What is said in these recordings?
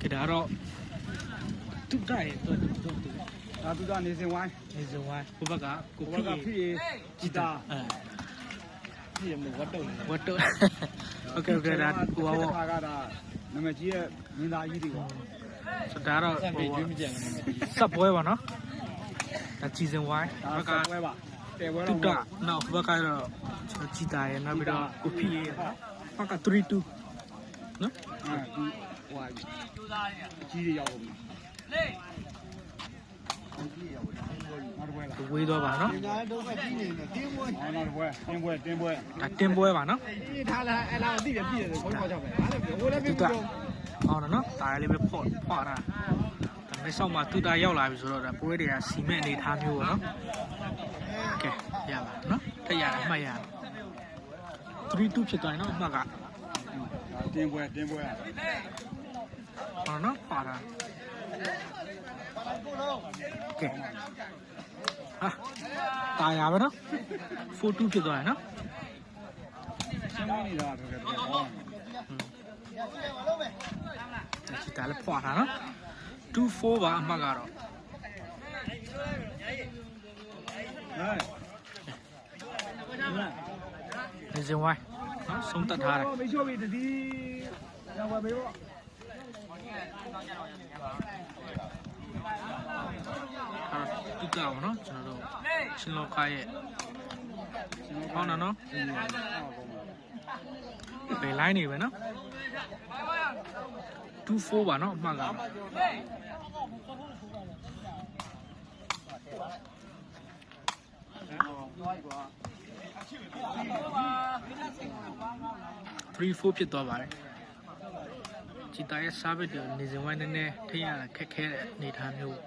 ကဲဒါတော့တူတာရဲ့တော့တူတူတူ ဒါသူကနေစင်ဝိုင်း နေစုံဝိုင်းဟိုဘက်ကကို ကို ဖိ ကဖိရေဂျီတာ အဲ ဖိရေမဝတ်တော့ ဝတ်တော့โอเคโอเคဒါဟိုပါ ဘော ဘော ကဒါနမကြီးရဲ့မင်းသားကြီးတွေပေါ့ ဆိုဒါတော့ စံပြေးမကြံဘူး စပ်ပွဲပါနော်ဒါကြည်စင်ဝိုင်း ဒါ ဘက်က ကပွဲပါတဲပွဲ တူ တော့ တာနောက်ဘက်ကတော့ကျွန်တော်ကြည်တာရဲ့နောက်ပြီးတော့ကိုဖိရဲ့ဘက်က32နော် အဲဒီ ဟိုကြီးတွေရောက်ကုန်ပြီနောက်ပွဲလားဝေးတော့ပါနော်ညာတော့ပဲကြီးနေတယ်တင်းပွဲနောက်ပွဲတင်းပွဲတင်းပွဲဒါတင်ပွဲပါနော်ဒီထားလာအဲ့လာသိတယ်ပြည့်တယ်ခေါင်းခေါင်းကြောက်ပဲအားလည်းဟိုလည်းပြတူည့်တာပြီးတော့ဟောနော်ဒါလေးပဲဖော့ဖော့တာဒါမဲ့ဆောက်မှာတူတာရောက်လာပြီဆိုတော့ဒါပွဲတွေကစီမံအနေထားမျိုးပေါ့နော်ကဲရပါနော်ထက်ရတယ်အမှတ်ရတယ်32ဖြစ်သွားရင်တော့အမှတ်ကတင်းပွဲတင်းပွဲ ဟောနော်ပါတာကဲဟာတာရပါနော်42ဖြစ်သွားရင်နော်ရှင်းနေတာတော့ကဲဟောဒီဒါလည်းဖွာတာနော်24ပါအမှတ်ကတော့ဟဲ့နေစင်ဝိုင်းနော်ဆုံးသက်ထားတယ်မေချိုပြီတတိရောက်ပါပြီပေါ့ အဲ့တူတာပါနော်ကျွန်တော်တို့ရှင်လောကရဲ့ဟောနော်နော်ဘယ် line နေပဲနော်24ပါနော်အမှတ်ကတော့3-4ဖြစ်သွားပါတယ် ဂျီတာရဲ့ service တွေနေစဉ်ဝိုင်းနည်းနည်းထိရတာခက်ခဲတဲ့အနေအထားမျိုး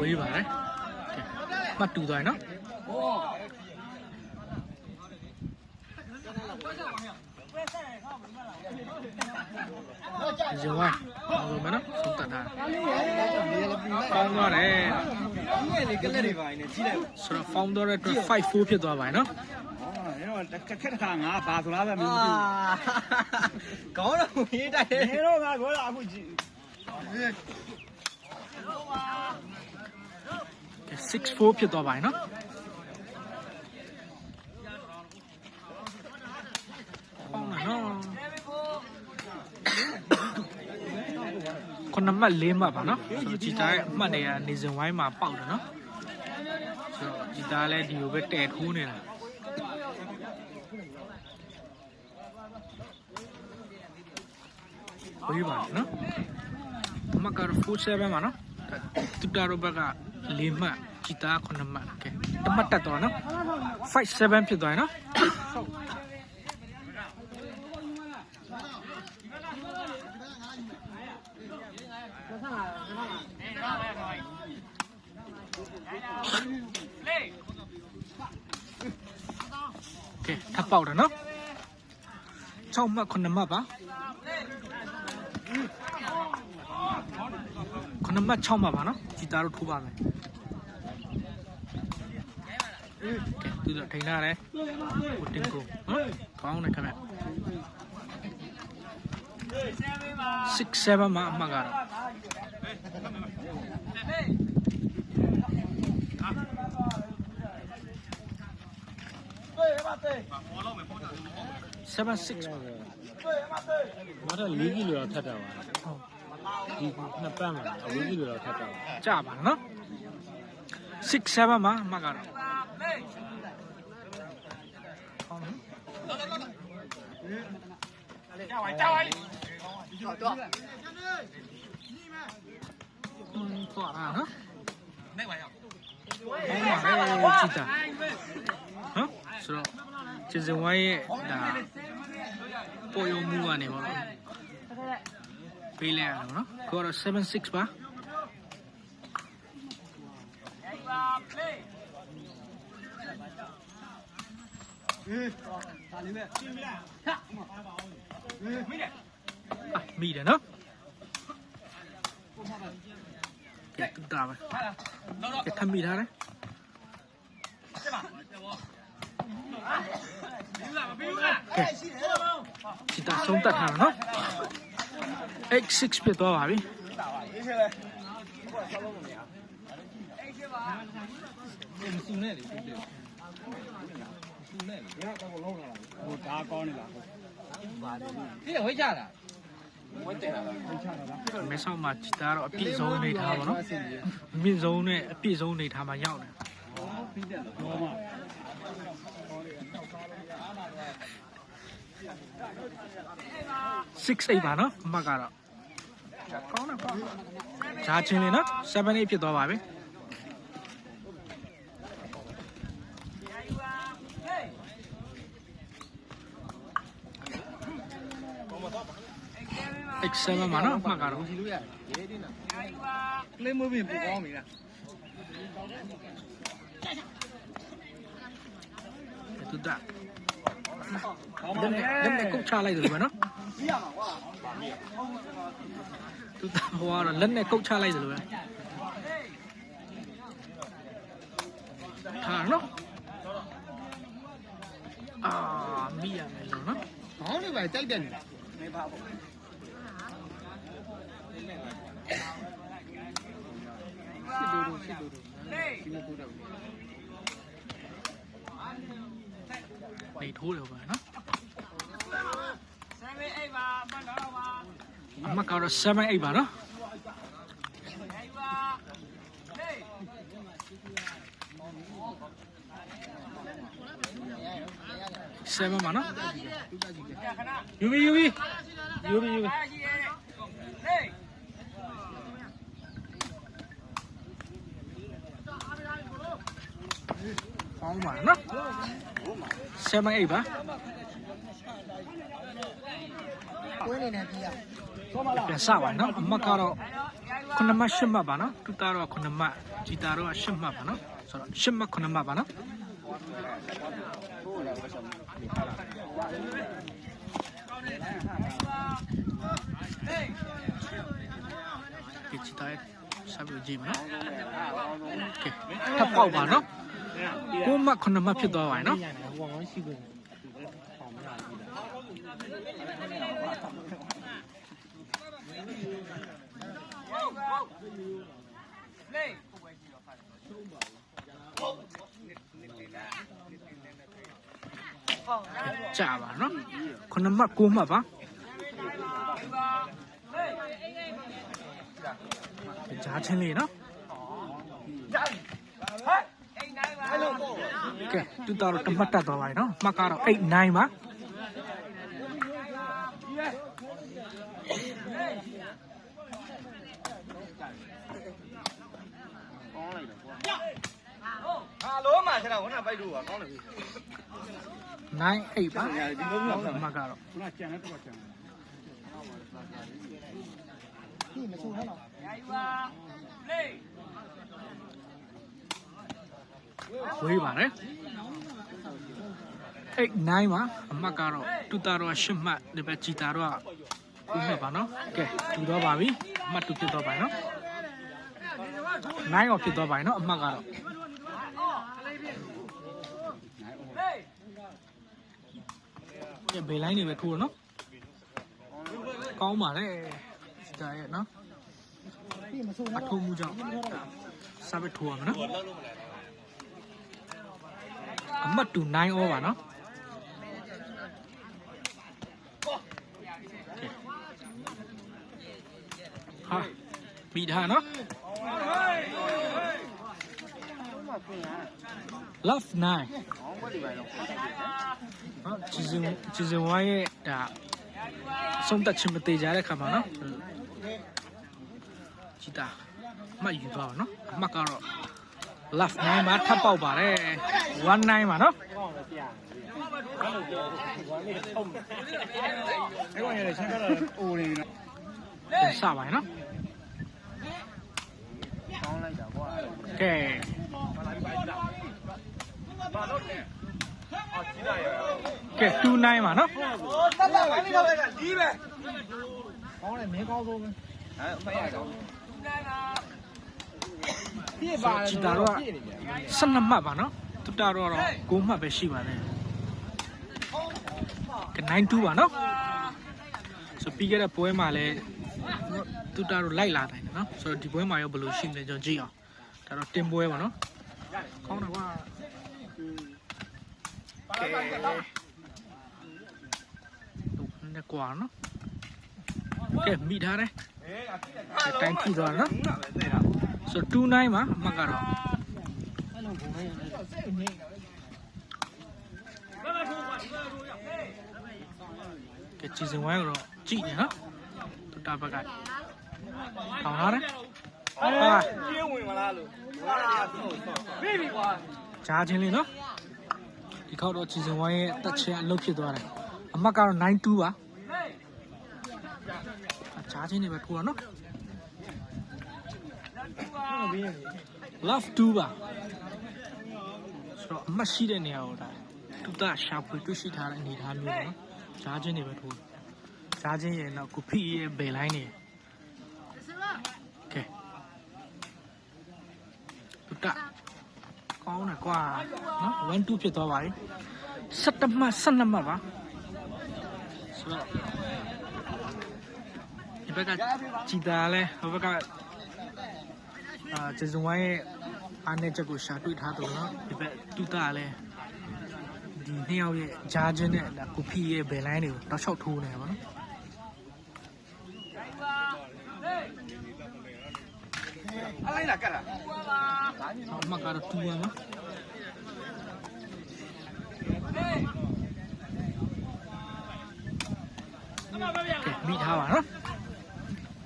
ဝေးပါတယ်ကဲမှတ်တူသွားရင်နော်ဂျီဝိုင်းအောင်လို့မနော်ဆုံးတတ်တာကောင်းသွားတယ်ငယ်လေးကလေးတွေပါနေကြီးလိုက်ဆိုတော့ founder ရဲ့အတွက်5-4ဖြစ်သွားပါပြီနော် ဟောအဲ့တော့ခက်ခက်ခါငါဘာဆိုလားပဲမင်းမသိကောင်းတော့ရေးတိုက်တယ်ဘူးနေတော့ငါပြောတာအခုကြည့်6-4ဖြစ်သွားပါပြီနော်ဟောင်းလာနော်ခုနမှတ်၄မှတ်ပါနော်ဆိုတော့ဂျီတာရဲ့အမှတ်တွေကနေစဉ်ဝိုင်းမှာပေါက်တယ်နော်ဆိုတော့ဂျီတာလည်းဒီလိုပဲတဲထိုးနေတာ ဝေးပါနော်အမှတ်ကတော့47ပါနော်တူတာရောဘက်က၄မှတ်ဂျီတာ9မှတ်ကဲတမှတ်တက်သွားနော်57ဖြစ်သွားရနော်ကဲထပ်ပေါက်တယ်နော်6မှတ်9မှတ်ပါ 9မှတ်6မှတ်ပါနော်ဂျီတာတို့ထိုးပါမယ်ကဲသူတို့ထိန်းထားတယ်ကိုတင်ကိုနော်ကောင်းတယ်ခင်ဗျ6 7 မှာအမှတ်ကတော့7 6ပါမတော့၄ကီလိုတော့ထပ်တာပါဟုတ်ဒီနှစ်ပတ်မှာ၄ကီလိုတော့ထပ်တာပါကြပါနော်6 7မှာအမှတ်ကတော့ကောင်းတယ်อืมသွားတာနော်နိုင်ပါရောက်ဟောပါလေကြည့်တာဟမ်ဆိုတော့ကျေစင်ဝိုင်းရဲ့ဒါ ပေါ်ယုံမှုကနေပါတော့ပေးလိုက်ရအောင်နော်ကိုကတော့76ပါအာမိတယ်နော်ကဲတူတာပါကဲထပ်မိထားတယ်ကဲ ချီတာဆုံးသက်ထားတာနော် X6 ဖြစ်သွားပါပြီမစုနဲ့လေဟုတ်တယ်မစုနဲ့လေကတော့လုံးလာဟိုဒါကောင်းနေလားဟုတ်ဒီဝိတ်ချတာဝိတ်တယ်လားဝိတ်ချတာလားမဲဆောက်မှာချီတာတော့အပြည့်ဆုံးနေထားပါနော်အမြင့်ဆုံးနဲ့အပြည့်ဆုံးနေထားမှာရောက်တယ် ပြီးတယ်တော့မှ 68ပါနော်အမှတ်ကတော့ကောင်းတယ်ကောင်းတယ်ဂျာချင်းလေးနော်78ဖြစ်သွားပါပြီ။ X7 မှာနော်အမှတ်ကတော့ကြည့်လို့ရတယ်ရဲတင်းတာကလေးမွေးပြင်ပူကောင်းပြီလားတူတာ လက်နဲ့လက်နဲ့ကုတ်ချလိုက်တယ်ပဲနော်တူတာဟိုကတော့လက်နဲ့ကုတ်ချလိုက်တယ်လို့ပဲထား နော်အာမိရမယ်လို့နော်ခေါင်းလေးပဲကြိုက်တယ်နေစစ်တူတူစစ်တူတူဒီမပူတော့နေထိုးတယ်ပဲနော်အမကတော့7 8ပါနော်7ပါနော်ယူဘီယူဘီယူဘီယူဘီကော င်းပါနော်7 8ပါကွင်းနေနေပြရပြန်စပါနော်အမတ်ကတော့ခုနမရှစ်မှတ်ပါနော်တူတာတော့ခုနမဂျီတာတော့ရှစ်မှတ်ပါနော်ဆိုတော့ရှစ်မှတ်ခုနမပါနော်ဒီဂျီတာဆက်ပြီးကြည့်မနော်ကဲထပ်ပေါက်ပါနော် ကိုမှတ်ခုနမဖြစ်သွားပါနော်ရတယ်ဟိုကောင်ရှိကုန်ဟောင်းမလာဘူးကြပါနော်ခုနမှတ်ကိုမှတ်ပါဂျာချင်းလေးနော် ကဲတူတာတော့တမတ်တက်သွားပါပြီနော်မှတ်ကတော့8 9ပါ9 8ပါဒီလိုမျိုးမှတ်ကတော့ခုနကြံလဲတော့ကြံ ဝေးပါတယ်8 9ပါအမှတ်ကတော့တူတာတော့8မှတ်ဒီဘက်ဂျီတာတော့9မှတ်ပါနော်ကဲတူတော့ပါပြီအမှတ်တူဖြစ်တော့ပါနော်9ရောဖြစ်တော့ပါနော်အမှတ်ကတော့ညဘေးလိုင်းနေပဲထိုးနော်ကောင်းပါလေဂျီတာရဲ့နော်အထုံးမှုကြောင့်စားပဲထိုးရမှာနော် အမှတ်တူ9 over နော်ဟာမိထားနော် love 9ဟုတ်ချီစင်ချီစင်ဝိုင်းရဲ့ဒါဆုံးသက်ချင်းမသေးကြတဲ့ခါမှာနော်ကြည်တာအမှတ်ယူသွားပါနော်အမှတ်ကတော့ love 9မှာထပ်ပေါက်ပါတယ်19ပါနော်အဲ့ကောင်ရတယ်ချင်းကတော့အိုနေနော်ပြန်စပါရနော်ကောင်းလိုက်တာကွာကဲကဲ29ပါနော်တက်တက်ဝိုင်းနေတော့ပဲကလီးပဲကောင်းတယ်မင်းကောင်းဆုံးပဲဟမ်မရတော့ပြ ည့်ပါကြည်တာတော့12မှတ်ပါနော်တူတာတော့တော့ကိုမှတ်ပဲရှိပါတယ်က92ပါနော်ဆိုပြီးခဲ့တဲ့ပွဲမှာလည်းတူတာတော့လိုက်လာတယ်နော်ဆိုတော့ဒီပွဲမှာရောဘယ်လိုရှိမလဲကျွန်တော်ကြည့်အောင်ဒါတော့တင်ပွဲပါနော်ကောင်းတယ်ကွာကဲတို့နဲ့ကွာနော်ကဲမိထားတယ်တိုင်းကြည့်သွားနော် ဆိုတော့29မှာအမှတ်ကတော့ကဲကြည်စင်ဝိုင်းကိုတော့ကြည့်နေနော်တူတာဘက်ကထောင်ထားတယ်ဟာကျင်းဝင်မလားလို့ငါတွေကဆော့ဆော့ပြီပြီကွာဂျားချင်းလေးနော်ဒီခေါက်တော့ကြည်စင်ဝိုင်းရဲ့တက်ချင်အလုပ်ဖြစ်သွားတယ်အမတ်ကတော့92ပါဂျားချင်းတွေပဲထိုးတာနော် love 2ပါဆိုတော့အမတ်ရှိတဲ့နေရာကိုဒါတူတာရှာဖွေတွေ့ရှိထားတဲ့အနေအထားမျိုးနော်ဂျားချင်းတွေပဲထိုးတယ်ဂျားချင်းရဲ့နောက်ကိုဖီရဲ့ဘယ်လိုင်းနေကဲတူတာကောင်းတယ်ကွာနော်1 2ဖြစ်သွားပါပြီ17မှတ်12မှတ်ပါဆိုတော့ဒီဘက်ကကြည်တာလဲဟိုဘက်က အာကျေဇုံဝိုင်းရဲ့အားနဲ့ချက်ကိုရှာတွေ့ထားတယ်နော်ဒီဘက်တူတာလည်းဒီနှစ်ယောက်ရဲ့ဂျားချင်းနဲ့ဒါကိုဖီရဲ့ဘယ်လိုင်းတွေကိုတောက်လျှောက်ထိုးနေပါနော်အလိုက်လာကတ်လာဆောင်းမကတော့တူရနော်ကဲမိထားပါနော်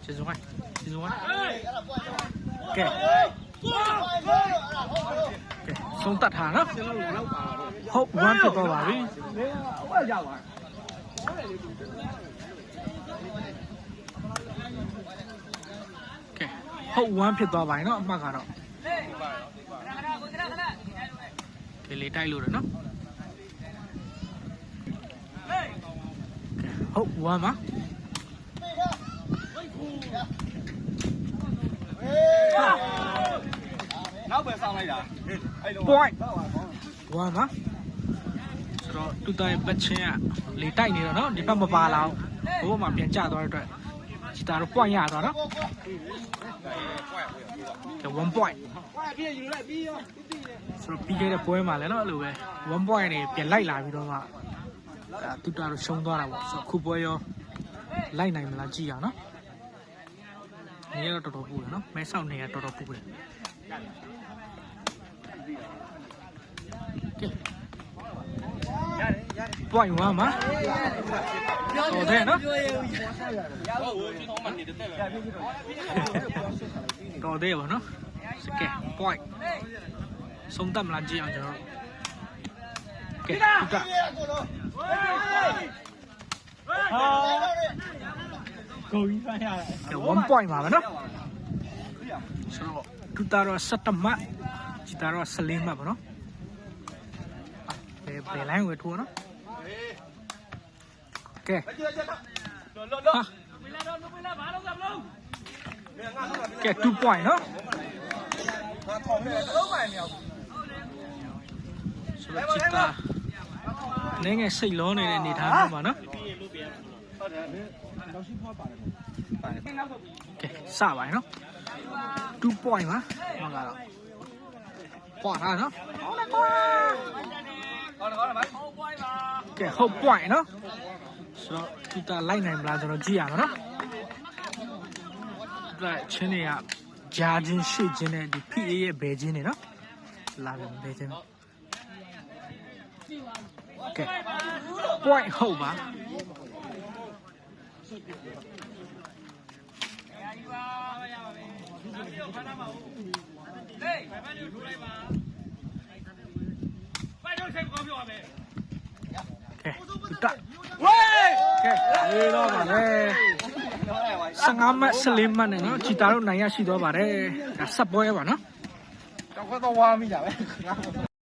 ကျေဇုံဝိုင်းကျေဇုံဝိုင်း ကဲကဲဆုံးတတ်ထားနော်ကျွန်တော်တို့လောက်ပါတော့ဟုတ်ဝမ်းဖြစ်တော့ပါပြီဟိုကရောက်ပါကဲဟုတ်ဝမ်းဖြစ်သွားပါရင်နော်အမှတ်ကတော့ကဲလေးတိုက်လို့ရနော်ကဲဟုတ်ဝမ်းပါ နောက်ပဲဆောင်းလိုက်တာအဲ့လို point ဝမ်းပါဆိုတော့တူတိုင်ပတ်ချင်းကလေတိုက်နေတော့နော်ဒီဘက်မပါလာဘူးဘိုးကမှပြန်ကျသွားတဲ့အတွက်စီတာတော့ point ရသွားနော်ကဲ1 point ကွာပြေးယူလိုက်ပြီးရောဆိုတော့ပြီးခဲ့တဲ့ပွဲမှာလည်းနော်အဲ့လိုပဲ1 point နေပြန်လိုက်လာပြီးတော့မှအဲတူတာတော့ရှုံးသွားတာပေါ့ဆိုတော့ခုပွဲရောလိုက်နိုင်မလားကြည့်ရအောင်နော် နေရတော့တော်တော်ပူတယ်နော်မဲဆောက်နေရတော်တော်ပူတယ်ကဲ point 1မှာတော်တယ်နော်ဟုတ်ကျွန်တော်မှနေတဲ့တက်ပဲတော်သေးပါနော်ကဲ point ဆုံးတတ်မလားကြည့်အောင်ကျွန်တော်ကဲတူတာကို ကြီးဖမ်းရတယ်ကဲ1 point ပါပဲနော်ဆိုတော့တူတာတော့7မှတ်ဂျီတာတော့14မှတ်ပါနော်ဘယ်ဘယ်လိုင်းဝယ်ထိုးနော်ကဲလောလောလောဟာကဲ2 point နော်ငါထောင်နေလုံးပိုင်မြောက်ဆိုတော့ဂျီတာနည်းငယ်စိတ်လုံးနေတဲ့အနေထားမျိုးပါနော် ဟုတ်တယ်လောက်ရှိဖွားပါတယ်ကဲစပါရနော်2 point ပါဟောကတော့ပွားတာနော်ဟုတ်တယ်ဟုတ်တယ်ဗျကဲဟုတ် point နော်ဆိုတော့တူတာလိုက်နိုင်မလားကျွန်တော်ကြည့်ရမှာနော်ဒါချင်းတွေကဂျာချင်းရှေ့ချင်းနဲ့ဒီ PA ရဲ့ဘယ်ချင်းတွေနော်လာပြန်ဘယ်ချင်းကဲ point ဟုတ်ပါ ကဲတူတာဝေးကဲရေးတော့ပါလေ15မှတ်14မှတ်နဲ့နော်ချီတာတို့နိုင်ရရှိတော့ပါတယ်ဒါဆက်ပွဲပါနော်တော့ကတော့ဝါမိတာပဲငါ